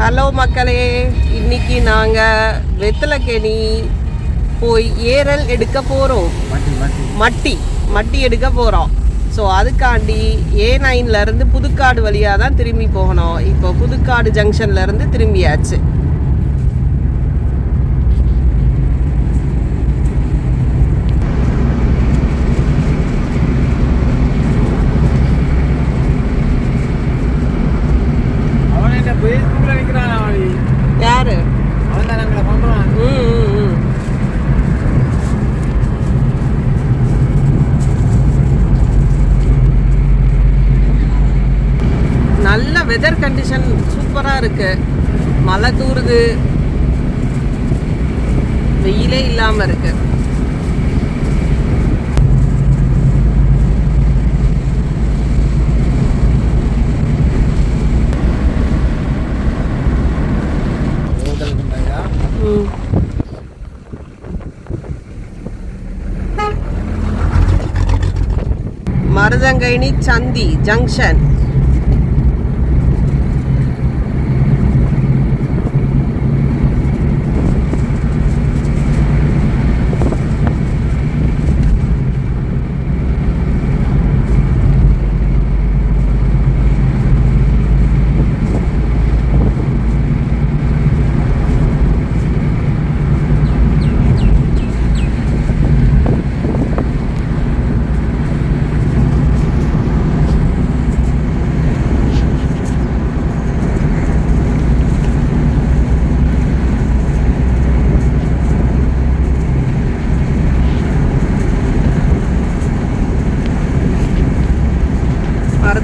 Hello மக்களே இன்னைக்கு நாங்கள் வெத்தலைக்கேணி போய் ஏரல் எடுக்க போகிறோம் மாட்டி மாட்டி. எடுக்க போகிறோம் ஸோ அதுக்காண்டி ஏ இருந்து புதுக்காடு வழியாக தான் திரும்பி போகணும். இப்போ புதுக்காடு ஜங்ஷன்ல இருந்து திரும்பியாச்சு. வெதர் கண்டிஷன் சூப்பராக இருக்கு. மழை தூறுது வெயிலே இல்லாமல் இருக்கு. மருதங்கைனி சந்தி junction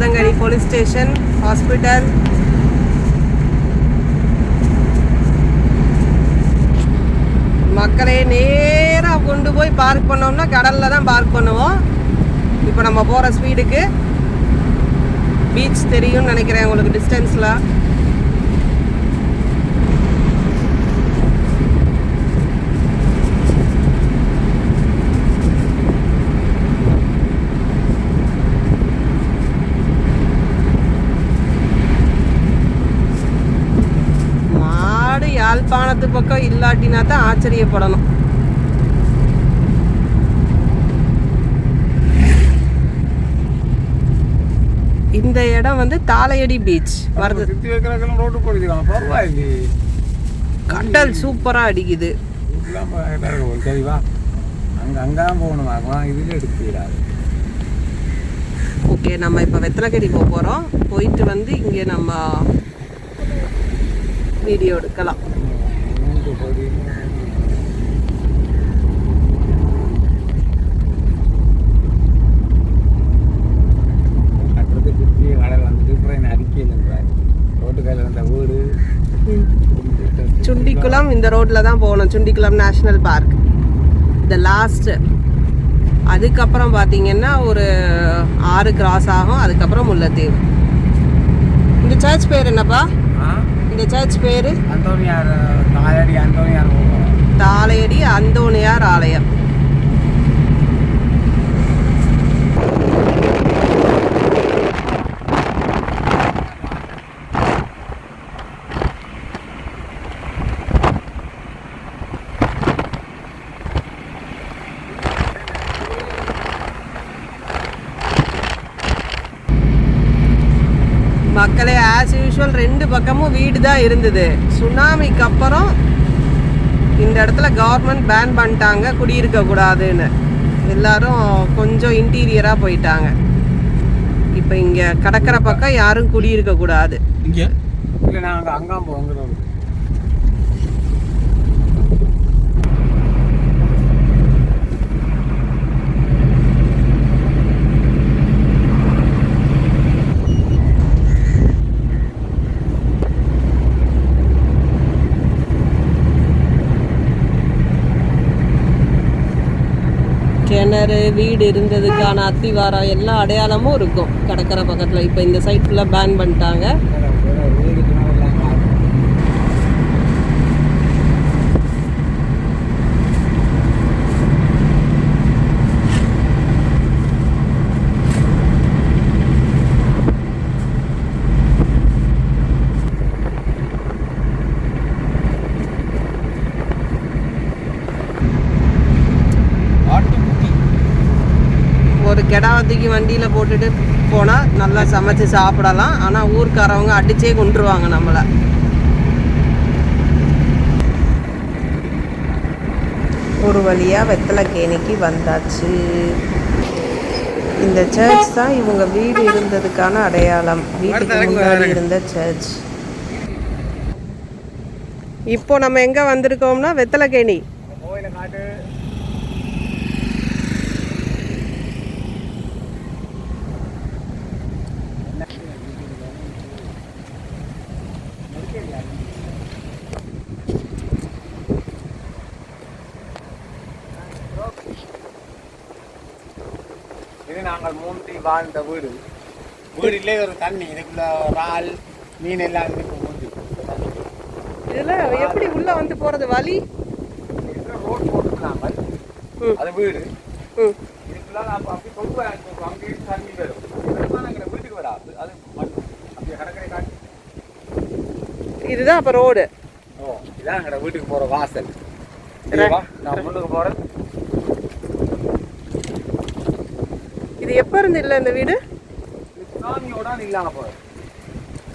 Maruthankerny police station hospital. மக்களை நேராக கொண்டு போய் பார்க் பண்ணோம்னா கடலில் தான் பார்க் பண்ணுவோம். இப்போ நம்ம போகிற ஸ்பீடுக்கு பீச் தெரியும்னு நினைக்கிறேன் உங்களுக்கு டிஸ்டன்ஸில் யாழ்ப்பாணத்து பக்கம் இல்லாட்டினா தான் ஆச்சரியப்படணும். இந்த இடம் வந்து தாளையடி பீச். வருது. கடல் சூப்பராக அடிக்குது. ஓகே நம்ம இப்போ வெத்தலைக்கடி போக போகிறோம் போயிட்டு வந்து இங்கே நம்ம வீடியோ எடுக்கலாம் சுண்டிக்குளம் இந்த ரோட்டில் தான் போகணும். Chundikulam national park the last அதுக்கப்புறம் பார்த்தீங்கன்னா ஒரு ஆறு கிராஸ் ஆகும். அதுக்கப்புறம் முல்லைத்தீவு. இந்த சர்ச் பேர் என்னப்பா? ஆ? இந்த சர்ச் பேர்? அந்தோனியார் தாயாடி அந்தோனியார். தாளையடி அந்தோணியார் ஆலயம். ரெண்டு பக்கமும் வீடு தான் இருந்தது. சுனாமிக்கு அப்புறம் இந்த இடத்துல கவர்மெண்ட் பேன் பண்ணிட்டாங்க குடியிருக்க கூடாதுன்னு. எல்லாரும் கொஞ்சம் இன்டீரியராக போயிட்டாங்க. இப்போ இங்கே கடற்கரை பக்கம் யாரும் குடியிருக்க கூடாது. இங்கே? இல்லை நாங்கள் அங்காம்போங்கிறோம் கிணறு வீடு இருந்ததுக்கான அத்திவாரம் எல்லா அடையாளமும் இருக்கும். கடற்கரை பக்கத்தில். இப்போ இந்த சைட் ஃபுல்லாக பேன் பண்ணிட்டாங்க. தூக்கி வண்டியில் போட்டுட்டு போனால் நல்லா சமைச்சு சாப்பிடலாம். ஆனால் ஊர்க்காரவங்க அடிச்சே கொண்டுருவாங்க நம்மளை. ஒரு வழியாக வெத்தலைக்கேணிக்கு வந்தாச்சு. இந்த சர்ச் தான் இவங்க வீடு இருந்ததுக்கான அடையாளம். வீட்டுக்கு முன்னாடி இருந்த சர்ச் இப்போ நம்ம எங்க வந்திருக்கோம்னா வெத்தலைக்கேணி இது நாங்கள் மூன்றி வாழ்ந்த வீடு. வீடிலே ஒரு தண்ணி இதுக்குள்ள இறால் மீன் எல்லாம் இருக்கு மூஞ்சி இதுல எப்படி உள்ள வந்து போறது? வழி ரோட் போட்டுருந்தாங்க ம். அது வீடு. இதுக்குள்ள அப்ப அப்படி கொண்டு வர அங்கேயும் தண்ணி வரும். எங்களை வீட்டுக்கு வராது அது அப்படியே கடற்கரை காட்டு இதுதான் அப்ப ரோடு ஓ இதான் எங்களோட வீட்டுக்கு போற வாசல். நான் முன்னுக்கு போறேன். இது எப்ப இருந்து இல்ல இந்த வீடு? சுனாமியோட இல்லாம போகுது.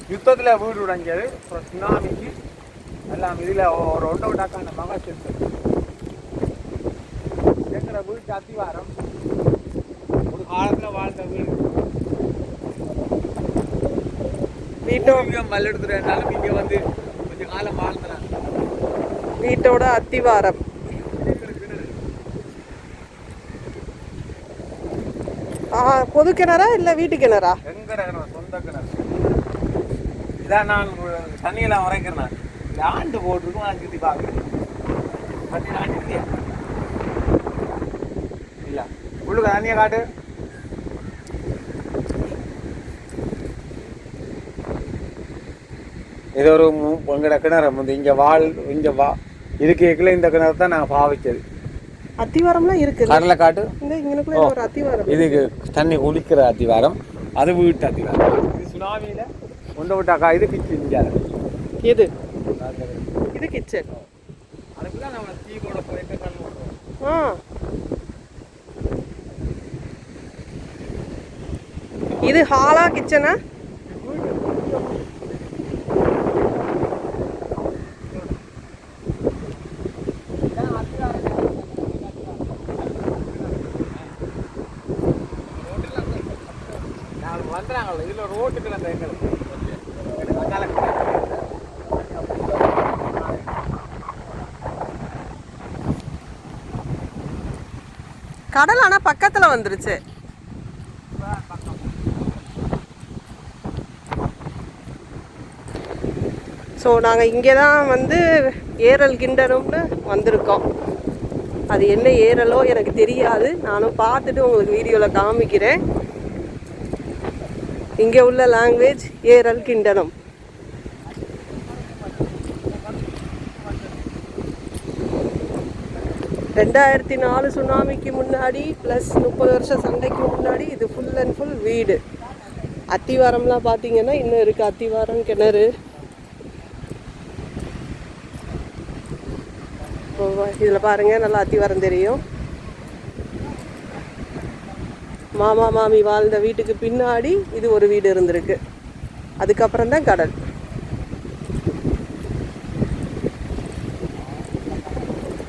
யுத்தத்துல வீடு உடைஞ்சது. அப்புறம் சுனாமிக்கு எல்லாம் இதுல ஒரு ஒன்றை விட்டாக்கான மகா செத்து எங்களோட வீட்டு அத்திவாரம் ஒரு காலத்துல வாழ்ந்த வீடு. வீட்டோ பூர்வீகம் மல்லெடுத்துட்டாலும் இங்க வந்து கொஞ்சம் காலம் வாழ்ந்துறாங்க. வீட்டோட அத்திவாரம் ஆ, பொது கிணறா இல்லை வீட்டு கிணறா? எங்க சொந்த கிணறு. இதான் நான் தண்ணியெல்லாம் உரைக்கிறேன் நான். இந்த ஆண்டு போட்டிருக்கும் நான் சுற்றி பார்க்குறேன். பத்தி ஆண்டு இல்லையா இல்ல. உள்ளுக்கு தண்ணியை காட்டு. இது ஒரு மு- எங்கட கிணறு. வந்து இங்க வாழ் இங்க வா இதுக்கு எக்கில் இந்த கிணறு தான் நான் பாவிச்சது அத்திவாரம்லாம் இருக்கு. கடலை காட்டு இந்த இங்கனுக்குள்ள ஒரு அத்திவாரம். இதுக்கு தண்ணி குளிக்கிற அத்திவாரம். அது வீட்டு அத்திவாரம். இது சுனாமியில கொண்டு விட்டாக்கா இது பிச்சு இந்தியாவில் எது? இது கிச்சன் அதுக்குள்ள நம்ம டீ கூட போயிட்டு கல் ஓட்டுவோம். ஆ. இது ஹாலா கிச்சனா வந்துடுறாங்கல்ல கடல் ஆனா பக்கத்துல வந்துருச்சு. ஸோ நாங்கள் இங்கே தான் வந்து ஏரல் கிண்டரும்னு வந்திருக்கோம். அது என்ன ஏரலோ எனக்கு தெரியாது. நானும் பார்த்துட்டு உங்களுக்கு வீடியோவில் காமிக்கிறேன். இங்கே உள்ள லாங்குவேஜ் ஏரல் கிண்டனம். ரெண்டாயிரத்தி நாலு சுனாமிக்கு முன்னாடி ப்ளஸ் முப்பது வருஷம் சண்டைக்கு முன்னாடி இது ஃபுல் அண்ட் ஃபுல் வீடு. அத்திவாரம்லாம் பார்த்தீங்கன்னா இன்னும் இருக்குது அத்திவாரம் கிணறு. இதில் பாருங்கள் நல்லா அத்திவாரம் தெரியும். மாமா மாமி வாழ்ந்த வீட்டுக்கு பின்னாடி இது ஒரு வீடு இருந்திருக்கு. அதுக்கப்புறம் தான் கடல்.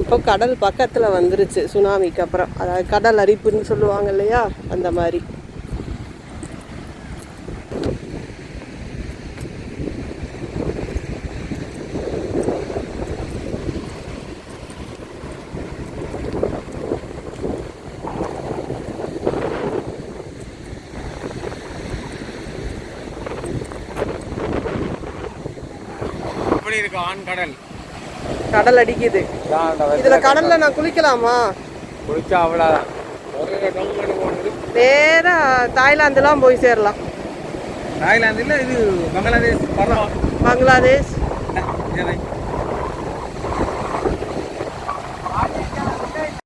இப்போ கடல் பக்கத்தில் வந்துருச்சு சுனாமிக்கு அப்புறம். அதாவது கடல் அரிப்புன்னு சொல்லுவாங்க இல்லையா? அந்த மாதிரி. இப்படி இருக்கு ஆண் கடல்? கடல் அடிக்குது. இதில் கடலில் நான் குளிக்கலாமா? குளிச்சா அவ்வளோதான் நேராக தாய்லாந்துலாம் போய் சேரலாம். தாய்லாந்து இல்லை இது பங்களாதேஷ் பங்களாதேஷ்.